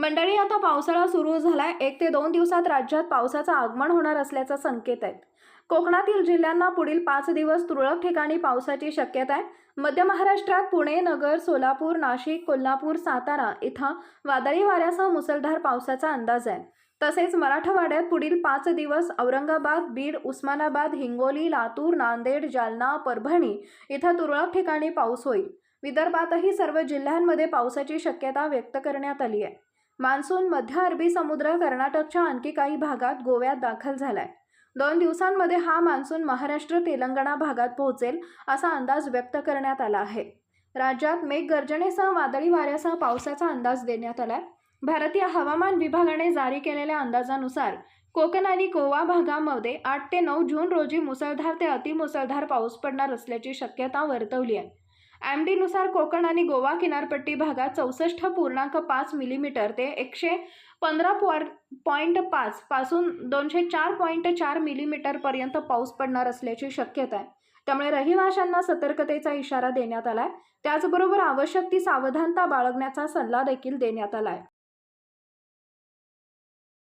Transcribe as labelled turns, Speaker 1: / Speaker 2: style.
Speaker 1: मंडळी आता पावसाळा सुरू झालाय. एक ते दोन दिवसात राज्यात पावसाचं आगमन होणार असल्याचा संकेत आहेत. कोकणातील जिल्ह्यांना पुढील पाच दिवस तुरळक ठिकाणी पावसाची शक्यता आहे. मध्य महाराष्ट्रात पुणे नगर सोलापूर नाशिक कोल्हापूर सातारा इथं वादळी वाऱ्यासह मुसळधार पावसाचा अंदाज आहे. तसेच मराठवाड्यात पुढील पाच दिवस औरंगाबाद बीड उस्मानाबाद हिंगोली लातूर नांदेड जालना परभणी इथं तुरळक ठिकाणी पाऊस होईल. विदर्भातही सर्व जिल्ह्यांमध्ये पावसाची शक्यता व्यक्त करण्यात आली आहे. मान्सून मध्य अरबी समुद्र कर्नाटकच्या आणखी काही भागात गोव्यात दाखल झालाय. दोन दिवसांमध्ये हा मान्सून महाराष्ट्र तेलंगणा भागात पोहोचेल असा अंदाज व्यक्त करण्यात आला आहे. राज्यात मेघगर्जनेसह वादळी वाऱ्यासह पावसाचा अंदाज देण्यात आलाय. भारतीय हवामान विभागाने जारी केलेल्या अंदाजानुसार कोकण आणि गोवा भागामध्ये आठ ते नऊ जून रोजी मुसळधार ते अतिमुसळधार पाऊस पडणार असल्याची शक्यता वर्तवली आहे. एम डीनुसार कोकण आणि गोवा किनारपट्टी भागात चौसष्ट पूर्णांक पाच मिलीमीटर ते एकशे पंधरा पॉर पॉईंट पाच पासून दोनशे चार पॉईंट चार मिलीमीटरपर्यंत पाऊस पडणार असल्याची शक्यता आहे. त्यामुळे रहिवाशांना सतर्कतेचा इशारा देण्यात आला आहे त्याचबरोबर आवश्यक ती सावधानता बाळगण्याचा सल्ला देखील देण्यात आला आहे